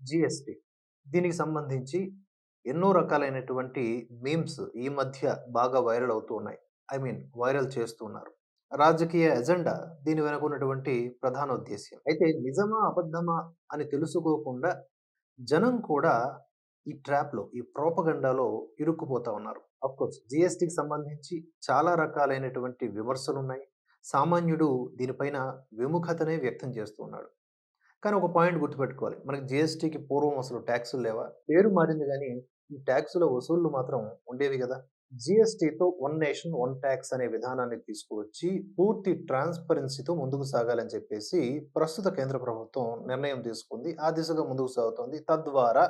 GST దీనికి సంబంధించి ఎన్నో రకాలైనటువంటి మీమ్స్ ఈ మధ్య బాగా వైరల్ అవుతూ ఉన్నాయి. ఐ మీన్ వైరల్ చేస్తూ ఉన్నారు రాజకీయ ఎజెండా దీని వెనక ఉన్నటువంటి ప్రధాన ఉద్దేశ్యం. అయితే నిజమా అబద్ధమా అని తెలుసుకోకుండా జనం కూడా ఈ ట్రాప్లో ఈ ప్రోపగండాలో ఇరుక్కుపోతా ఉన్నారు. అఫ్కోర్స్ జిఎస్టికి సంబంధించి చాలా రకాలైనటువంటి విమర్శలు ఉన్నాయి సామాన్యుడు దీనిపైన విముఖతనే వ్యక్తం చేస్తున్నాడు కానీ ఒక పాయింట్ గుర్తుపెట్టుకోవాలి. మనకి జిఎస్టీకి పూర్వం అసలు ట్యాక్సులు లేవా? పేరు మారింది కానీ ఈ ట్యాక్సుల వసూళ్ళు మాత్రం ఉండేవి కదా. జిఎస్టీతో వన్ నేషన్ వన్ ట్యాక్స్ అనే విధానాన్ని తీసుకువచ్చి పూర్తి ట్రాన్స్పరెన్సీతో ముందుకు సాగాలని చెప్పేసి ప్రస్తుత కేంద్ర ప్రభుత్వం నిర్ణయం తీసుకుంది. ఆ దిశగా ముందుకు సాగుతోంది. తద్వారా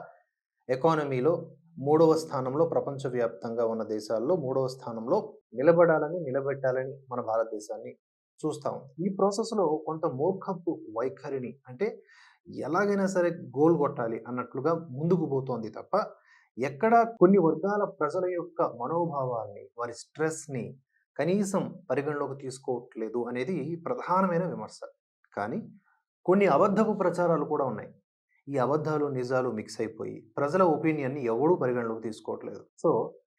ఎకానమీలో మూడవ స్థానంలో ప్రపంచవ్యాప్తంగా ఉన్న దేశాల్లో మూడవ స్థానంలో నిలబడాలని నిలబెట్టాలని మన భారతదేశాన్ని చూస్తాం ఈ ప్రాసెస్లో కొంత మూర్ఖపు వైఖరిని అంటే ఎలాగైనా సరే గోల్ కొట్టాలి అన్నట్లుగా ముందుకు పోతోంది తప్ప ఎక్కడ కొన్ని వర్గాల ప్రజల యొక్క మనోభావాల్ని వారి స్ట్రెస్ని కనీసం పరిగణలోకి తీసుకోవట్లేదు అనేది ప్రధానమైన విమర్శ. కానీ కొన్ని అబద్ధపు ప్రచారాలు కూడా ఉన్నాయి. ఈ అబద్ధాలు నిజాలు మిక్స్ అయిపోయి ప్రజల ఒపీనియన్ని ఎవడూ పరిగణలోకి తీసుకోవట్లేదు. సో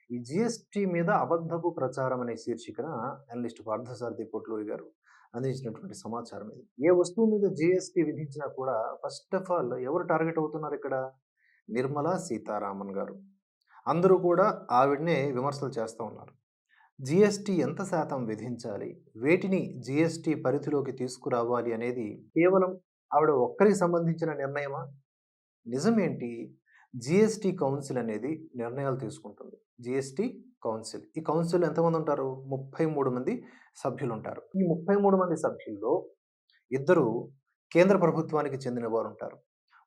ఈ జిఎస్టీ మీద అబద్ధపు ప్రచారం అనే శీర్షికన అనలిస్ట్ పార్థసారథి పొట్లూరి గారు అందించినటువంటి సమాచారం ఇది. ఏ వస్తువు మీద జిఎస్టీ విధించినా కూడా ఫస్ట్ ఆఫ్ ఆల్ ఎవరు టార్గెట్ అవుతున్నారు ఇక్కడ? నిర్మలా సీతారామన్ గారు. అందరూ కూడా ఆవిడనే విమర్శలు చేస్తూ ఉన్నారు. జిఎస్టి ఎంత శాతం విధించాలి? వేటిని జిఎస్టి పరిధిలోకి తీసుకురావాలి అనేది కేవలం ఆవిడ ఒక్కరికి సంబంధించిన నిర్ణయమా? నిజమేంటి? జిఎస్టి కౌన్సిల్ అనేది నిర్ణయాలు తీసుకుంటుంది. GST council. ఈ కౌన్సిల్ ఎంతమంది ఉంటారు ముప్పై మూడు మంది సభ్యులు ఉంటారు ఈ ముప్పై మూడు మంది సభ్యుల్లో ఇద్దరు కేంద్ర ప్రభుత్వానికి చెందిన వారు ఉంటారు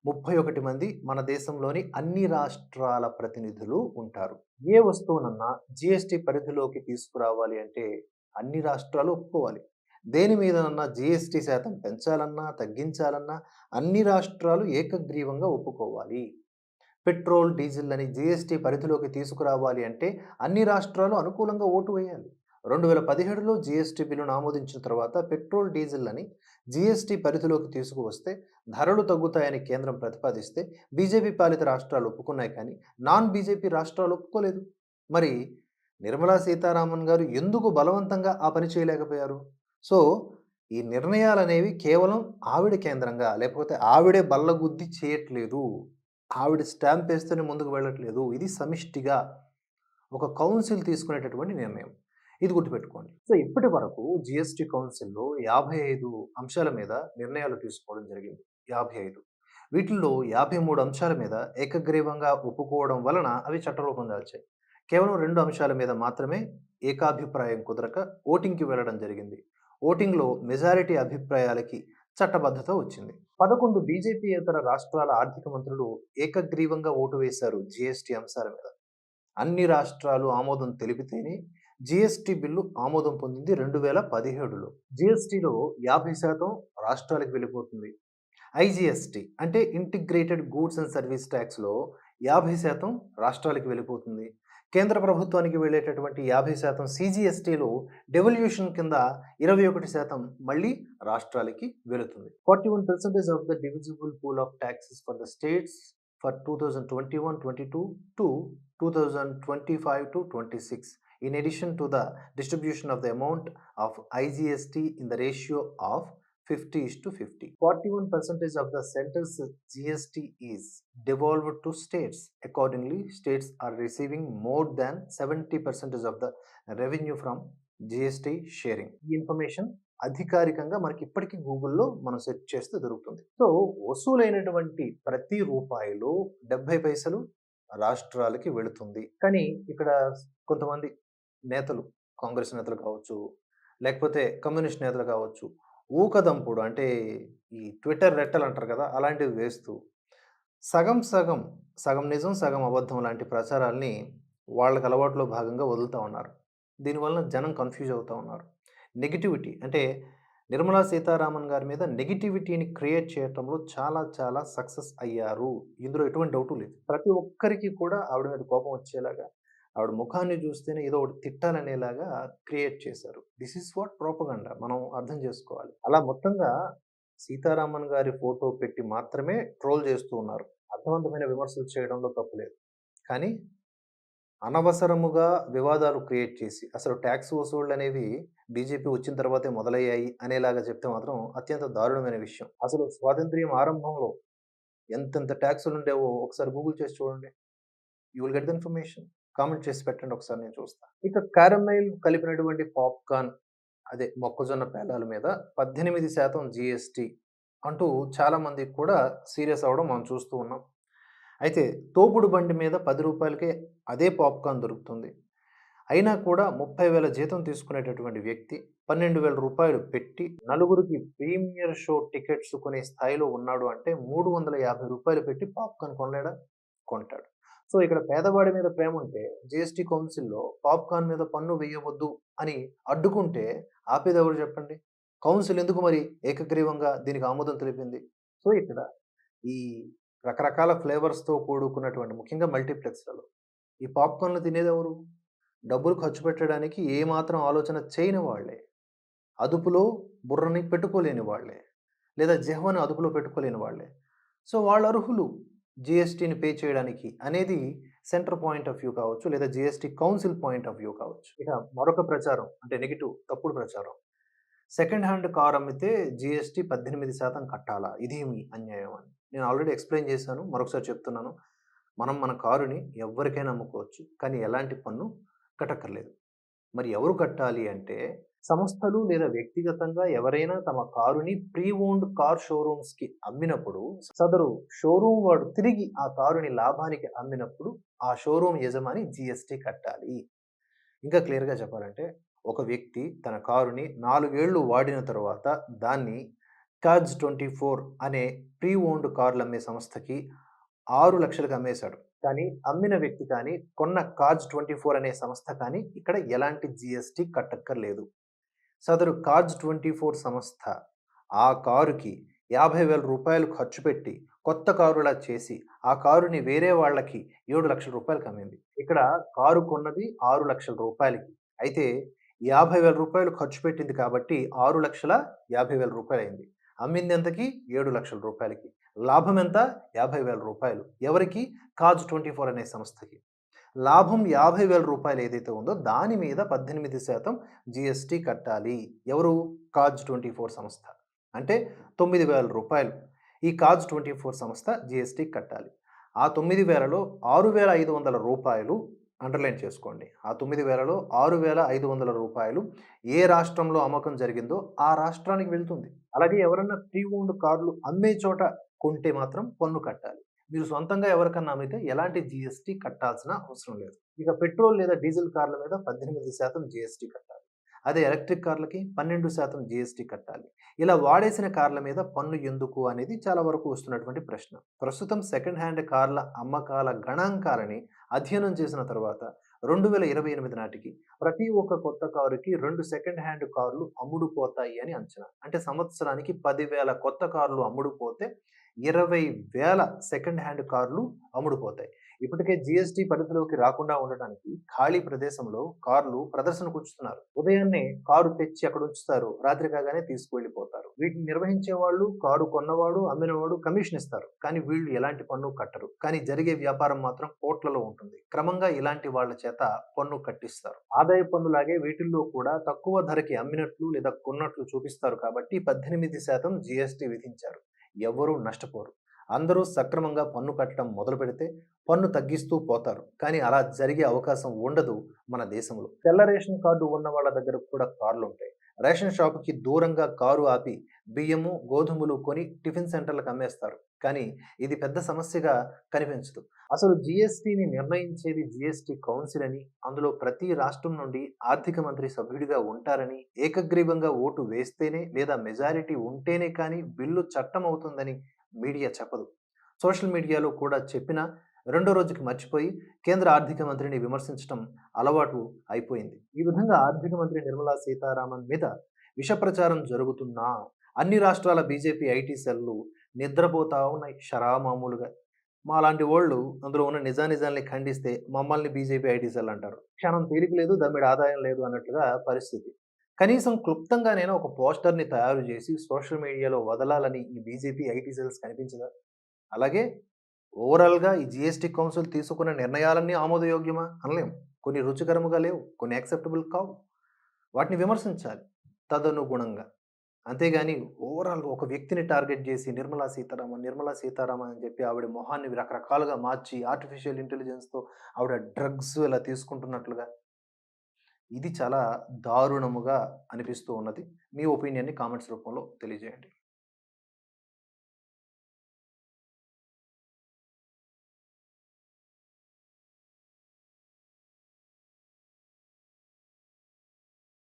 ముప్పై ఒకటి మంది మన దేశంలోని అన్ని రాష్ట్రాల ప్రతినిధులు ఉంటారు. ఏ వస్తువునన్నా జిఎస్టి పరిధిలోకి తీసుకురావాలి అంటే అన్ని రాష్ట్రాలు ఒప్పుకోవాలి. దేని మీదనన్నా జిఎస్టి శాతం పెంచాలన్నా తగ్గించాలన్నా అన్ని రాష్ట్రాలు ఏకగ్రీవంగా ఒప్పుకోవాలి. పెట్రోల్ డీజిల్ అని జీఎస్టీ పరిధిలోకి తీసుకురావాలి అంటే అన్ని రాష్ట్రాలు అనుకూలంగా ఓటు వేయాలి. రెండు వేల పదిహేడులో జీఎస్టీ బిల్లును ఆమోదించిన తర్వాత పెట్రోల్ డీజిల్ అని జీఎస్టీ పరిధిలోకి తీసుకువస్తే ధరలు తగ్గుతాయని కేంద్రం ప్రతిపాదిస్తే బీజేపీ పాలిత రాష్ట్రాలు ఒప్పుకున్నాయి కానీ నాన్ బీజేపీ రాష్ట్రాలు ఒప్పుకోలేదు. మరి నిర్మలా సీతారామన్ గారు ఎందుకు బలవంతంగా ఆ పని చేయలేకపోయారు? సో ఈ నిర్ణయాలు అనేవి కేవలం ఆవిడ కేంద్రంగా లేకపోతే ఆవిడే బల్లగుద్ది చేయట్లేదు. ఆవిడ స్టాంప్ వేస్తేనే ముందుకు వెళ్ళట్లేదు. ఇది సమిష్టిగా ఒక కౌన్సిల్ తీసుకునేటటువంటి నిర్ణయం. ఇది గుర్తుపెట్టుకోండి. సో ఇప్పటి వరకు జిఎస్టి కౌన్సిల్లో యాభై ఐదు అంశాల మీద నిర్ణయాలు తీసుకోవడం జరిగింది. యాభై ఐదు. వీటిల్లో యాభై మూడు అంశాల మీద ఏకగ్రీవంగా ఒప్పుకోవడం వలన అవి చట్టరూపం దాల్చాయి. కేవలం రెండు అంశాల మీద మాత్రమే ఏకాభిప్రాయం కుదరక ఓటింగ్కి వెళ్ళడం జరిగింది. ఓటింగ్లో మెజారిటీ అభిప్రాయాలకి చట్టబద్ధత వచ్చింది. పదకొండు బీజేపీ ఇతర రాష్ట్రాల ఆర్థిక మంత్రులు ఏకగ్రీవంగా ఓటు వేశారు జీఎస్టీ అంశాల మీద. అన్ని రాష్ట్రాలు ఆమోదం తెలిపితేనే జిఎస్టి బిల్లు ఆమోదం పొందింది రెండు వేల పదిహేడులో. జీఎస్టీలో యాభై శాతం రాష్ట్రాలకు వెళ్ళిపోతుంది. ఐజిఎస్టి అంటే ఇంటిగ్రేటెడ్ గూడ్స్ అండ్ సర్వీస్ ట్యాక్స్లో యాభై శాతం రాష్ట్రాలకు వెళ్ళిపోతుంది. కేంద్ర ప్రభుత్వానికి వెళ్ళేటటువంటి యాభై శాతం సీజీఎస్టీలో డెవల్యూషన్ కింద ఇరవై ఒకటి శాతం మళ్ళీ రాష్ట్రాలకి వెళుతుంది. Forty one percentage of the divisible pool of taxes for the states for two thousand twenty one twenty two to two thousand twenty five to twenty six in addition to the distribution of the amount of IGST in the ratio of fifty is to fifty forty one percentage of the centre's GST is devolved to states Accordingly, states are receiving more than seventy percentage of the revenue from GST sharing ఈ information అధికారికంగా మనకి ఇప్పటికీ గూగుల్లో మనం search చేస్తే దొరుకుతుంది so వసూలైనటువంటి ప్రతి రూపాయిలో డెబ్బై పైసలు రాష్ట్రాలకి వెళుతుంది కానీ ఇక్కడ కొంతమంది నేతలు కాంగ్రెస్ నేతలు కావచ్చు లేకపోతే కమ్యూనిస్ట్ నేతలు కావచ్చు ఊకదంపుడు అంటే ఈ ట్విట్టర్ రెట్టలు అంటారు కదా! అలాంటివి వేస్తూ సగం సగం సగం నిజం సగం అబద్ధం లాంటి ప్రచారాల్ని వాళ్ళకి అలవాటులో భాగంగా వదులుతూ ఉన్నారు. దీనివలన జనం కన్ఫ్యూజ్ అవుతూ ఉన్నారు. నెగిటివిటీ అంటే నిర్మలా సీతారామన్ గారి మీద నెగిటివిటీని క్రియేట్ చేయటంలో చాలా చాలా సక్సెస్ అయ్యారు. ఇందులో ఎటువంటి డౌటు లేదు. ప్రతి ఒక్కరికి కూడా ఆవిడ మీద కోపం వచ్చేలాగా ఆవిడ ముఖాన్ని చూస్తేనే ఏదో ఒకటి తిట్టాలనేలాగా క్రియేట్ చేశారు దిస్ ఇస్ వాట్ ప్రోపగండ మనం అర్థం చేసుకోవాలి అలా మొత్తంగా సీతారామన్ గారి ఫోటో పెట్టి మాత్రమే ట్రోల్ చేస్తూ ఉన్నారు అర్థవంతమైన విమర్శలు చేయడంలో తప్పు లేదు. కానీ అనవసరముగా వివాదాలు క్రియేట్ చేసి, అసలు ట్యాక్స్ వసూళ్ళు అనేవి బీజేపీ వచ్చిన తర్వాతే మొదలయ్యాయి అనేలాగా చెప్తే మాత్రం అత్యంత దారుణమైన విషయం. అసలు స్వాతంత్ర్యం ఆరంభంలో ఎంతెంత ట్యాక్సులుండేవో ఒకసారి గూగుల్ చేసి చూడండి. You will get the information. Comment చేసి పెట్టండి ఒకసారి నేను చూస్తాను ఇక క్యారమైల్ కలిపినటువంటి పాప్‌కార్న్ అదే మొక్కజొన్న పేలాల మీద 18% జీఎస్టీ అంటూ చాలామందికి కూడా సీరియస్ అవ్వడం మనం చూస్తూ ఉన్నాం. అయితే తోపుడు బండి మీద పది రూపాయలకే అదే పాప్‌కార్న్ దొరుకుతుంది. అయినా కూడా ముప్పై వేల జీతం తీసుకునేటటువంటి వ్యక్తి పన్నెండు వేల రూపాయలు పెట్టి నలుగురికి ప్రీమియర్ షో టికెట్స్ కొనే స్థాయిలో ఉన్నాడు అంటే మూడు వందల యాభై రూపాయలు పెట్టి పాప్‌కార్న్ కొనలేడా? కొంటాడు. సో, ఇక్కడ పేదవాడి మీద ప్రేమ ఉంటే జీఎస్టీ కౌన్సిల్‌లో పాప్‌కార్న్ మీద పన్ను వేయవద్దు అని అడ్డుకుంటే ఆపేదెవరు చెప్పండి? కౌన్సిల్ ఎందుకు మరి ఏకగ్రీవంగా దీనికి ఆమోదం తెలిపింది? సో, ఇక్కడ ఈ రకరకాల ఫ్లేవర్స్‌తో కూడుకున్నటువంటి ముఖ్యంగా మల్టీప్లెక్స్‌లలో ఈ పాప్‌కార్న్‌లు తినేదెవరు? డబ్బులు ఖర్చు పెట్టడానికి ఏమాత్రం ఆలోచన చేయని వాళ్ళే. అదుపులో బుర్రని పెట్టుకోలేని వాళ్ళే. లేదా జిహ్వని అదుపులో పెట్టుకోలేని వాళ్ళే. సో, వాళ్ళు అర్హులు జిఎస్టీని పే చేయడానికి అనేది సెంటర్ పాయింట్ ఆఫ్ వ్యూ కావచ్చు. లేదా GST council point of view కావచ్చు. ఇక మరొక ప్రచారం అంటే నెగిటివ్ తప్పుడు ప్రచారం. సెకండ్ హ్యాండ్ కార్ అమ్మితే జిఎస్టీ పద్దెనిమిది శాతం కట్టాలా? ఇదేమి అన్యాయం అని. నేను ఆల్రెడీ ఎక్స్‌ప్లెయిన్ చేశాను. మరొకసారి చెప్తున్నాను. మనం మన కారుని ఎవ్వరికైనా అమ్ముకోవచ్చు. కానీ ఎలాంటి పన్ను కట్టక్కర్లేదు. మరి ఎవరు కట్టాలి అంటే సంస్థలు లేదా వ్యక్తిగతంగా ఎవరైనా తమ కారుని ప్రీ ఓన్డ్ కార్ షోరూమ్స్కి అమ్మినప్పుడు సదరు షోరూమ్ వాడు తిరిగి ఆ కారుని లాభానికి అమ్మినప్పుడు ఆ షోరూమ్ యజమాని జిఎస్టీ కట్టాలి. ఇంకా క్లియర్‌గా చెప్పాలంటే ఒక వ్యక్తి తన కారుని నాలుగేళ్ళు వాడిన తర్వాత దాన్ని కాజ్ 24 అనే ప్రీ ఓన్డ్ కార్లు అమ్మే సంస్థకి ఆరు లక్షలకు అమ్మేశాడు. కానీ అమ్మిన వ్యక్తి కానీ, కొన్న కాజ్ 24 అనే సంస్థ కానీ ఇక్కడ ఎలాంటి జిఎస్టీ కట్టక్కర్లేదు. సదరు కార్జ్ ట్వంటీ ఫోర్ సంస్థ ఆ కారుకి యాభై వేల రూపాయలు ఖర్చు పెట్టి కొత్త కారులా చేసి ఆ కారుని వేరే వాళ్ళకి ఏడు లక్షల రూపాయలకు అమ్మింది. ఇక్కడ కారు కొన్నది ఆరు లక్షల రూపాయలకి. అయితే యాభై వేల రూపాయలు ఖర్చు పెట్టింది కాబట్టి ఆరు లక్షల యాభై వేల రూపాయలు అయింది అమ్మింది ఎంతకి? ఏడు లక్షల రూపాయలకి. లాభం ఎంత? యాభై వేల రూపాయలు. ఎవరికి? కాజ్ ట్వంటీ ఫోర్ అనే సంస్థకి. లాభం యాభై వేల రూపాయలు ఏదైతే ఉందో దాని మీద పద్దెనిమిది శాతం జిఎస్టీ కట్టాలి. ఎవరు? కాజ్ ట్వంటీ ఫోర్ సంస్థ. అంటే తొమ్మిది వేల రూపాయలు. ఈ కాజ్ ట్వంటీ ఫోర్ సంస్థ జిఎస్టీ కట్టాలి. ఆ తొమ్మిది వేలలో ఆరు వేల ఐదు వందల రూపాయలు అండర్లైన్ చేసుకోండి. ఆ తొమ్మిది వేలలో ఆరు వేల ఐదు వందల రూపాయలు ఏ రాష్ట్రంలో అమ్మకం జరిగిందో ఆ రాష్ట్రానికి వెళ్తుంది. అలాగే ఎవరన్నా ప్రీ ఓన్డ్ కార్లు అమ్మే చోట కొంటే మాత్రం పన్ను కట్టాలి. మీరు సొంతంగా ఎవరికన్నా అమ్మితే ఎలాంటి జీఎస్టీ కట్టాల్సిన అవసరం లేదు. ఇక పెట్రోల్ లేదా డీజిల్ కార్ల మీద 18% జీఎస్టీ కట్టాలి. అదే ఎలక్ట్రిక్ కార్లకి 12% జీఎస్టీ కట్టాలి. ఇలా వాడేసిన కార్ల మీద పన్ను ఎందుకు అనేది చాలా వరకు వస్తున్నటువంటి ప్రశ్న. ప్రస్తుతం సెకండ్ హ్యాండ్ కార్ల అమ్మకాల గణాంకాలని అధ్యయనం చేసిన తర్వాత 2028 నాటికి ప్రతి ఒక్క కొత్త కారుకి రెండు సెకండ్ హ్యాండ్ కార్లు అమ్ముడుపోతాయి అని అంచనా. అంటే సంవత్సరానికి పదివేల కొత్త కార్లు అమ్ముడుపోతే ఇరవై వేల సెకండ్ హ్యాండ్ కార్లు అమ్ముడుపోతాయి. ఇప్పటికే జీఎస్టీ పరిధిలోకి రాకుండా ఉండడానికి ఖాళీ ప్రదేశంలో కార్లు ప్రదర్శనకు ఉంచుతున్నారు. ఉదయాన్నే కారు తెచ్చి అక్కడ ఉంచుతారు. రాత్రి కాగానే తీసుకువెళ్ళిపోతారు. వీటిని నిర్వహించే వాళ్ళు, కారు కొన్నవాడు, అమ్మినవాడు కమిషన్ ఇస్తారు. కానీ వీళ్ళు ఎలాంటి పన్ను కట్టరు. కానీ జరిగే వ్యాపారం మాత్రం కోట్లలో ఉంటుంది. క్రమంగా ఇలాంటి వాళ్ళ చేత పన్ను కట్టిస్తారు. ఆదాయ పన్నులాగే వీటిల్లో కూడా తక్కువ ధరకి అమ్మినట్లు లేదా కొన్నట్లు చూపిస్తారు కాబట్టి 18% జీఎస్టీ విధించారు. ఎవ్వరూ నష్టపోరు. అందరూ సక్రమంగా పన్ను కట్టడం మొదలు పెడితే పన్ను తగ్గిస్తూ పోతారు. కానీ అలా జరిగే అవకాశం ఉండదు మన దేశంలో. తెల్ల రేషన్ కార్డు ఉన్న వాళ్ళ దగ్గర కూడా కార్లు ఉంటాయి రేషన్ షాపుకి దూరంగా కారు ఆపి బియ్యము, గోధుమలు కొని టిఫిన్ సెంటర్‌లకు అమ్మేస్తారు. కానీ ఇది పెద్ద సమస్యగా కనిపించదు. అసలు జీఎస్టీని నిర్ణయించేది జీఎస్టీ కౌన్సిల్ అని, అందులో ప్రతి రాష్ట్రం నుండి ఆర్థిక మంత్రి సభ్యుడిగా ఉంటారని, ఏకగ్రీవంగా ఓటు వేస్తేనే లేదా మెజారిటీ ఉంటేనే కానీ బిల్లు చట్టం అవుతుందని మీడియా చెప్పదు. సోషల్ మీడియాలో కూడా చెప్పినా రెండో రోజుకి మర్చిపోయి కేంద్ర ఆర్థిక మంత్రిని విమర్శించడం అలవాటు అయిపోయింది. ఈ విధంగా ఆర్థిక మంత్రి నిర్మలా సీతారామన్ మీద విష ప్రచారం జరుగుతున్నా అన్ని రాష్ట్రాల బీజేపీ ఐటీ సెల్‌లు నిద్రపోతా ఉన్నాయి షరామామూలుగా. మాలాంటి వాళ్ళు అందులో ఉన్న నిజానిజాన్ని ఖండిస్తే మమ్మల్ని బీజేపీ ఐటీ సెల్ అంటారు. క్షణం తీరిక లేదు, దమ్మిడి ఆదాయం లేదు అన్నట్లుగా పరిస్థితి. కనీసం క్లుప్తంగా నేను ఒక పోస్టర్‌ని తయారు చేసి సోషల్ మీడియాలో వదలాలని ఈ బీజేపీ ఐటీ సెల్స్ కనిపించదా? అలాగే ఓవరాల్‌గా ఈ జీఎస్టీ కౌన్సిల్ తీసుకున్న నిర్ణయాలన్నీ ఆమోదయోగ్యమా? అనలేం. కొన్ని రుచికరముగా లేవు. కొన్ని యాక్సెప్టబుల్ కావు. వాటిని విమర్శించాలి తదనుగుణంగా. అంతేగాని ఓవరాల్‌గా ఒక వ్యక్తిని టార్గెట్ చేసి నిర్మలా సీతారామన్, నిర్మలా సీతారామన్ అని చెప్పి ఆవిడ మొహాన్ని రకరకాలుగా మార్చి ఆర్టిఫిషియల్ ఇంటెలిజెన్స్‌తో ఆవిడ డ్రగ్స్ ఇలా తీసుకుంటున్నట్లుగా ఇది చాలా దారుణముగా అనిపిస్తూ ఉన్నది. మీ ఒపీనియన్‌ని కామెంట్స్ రూపంలో తెలియజేయండి.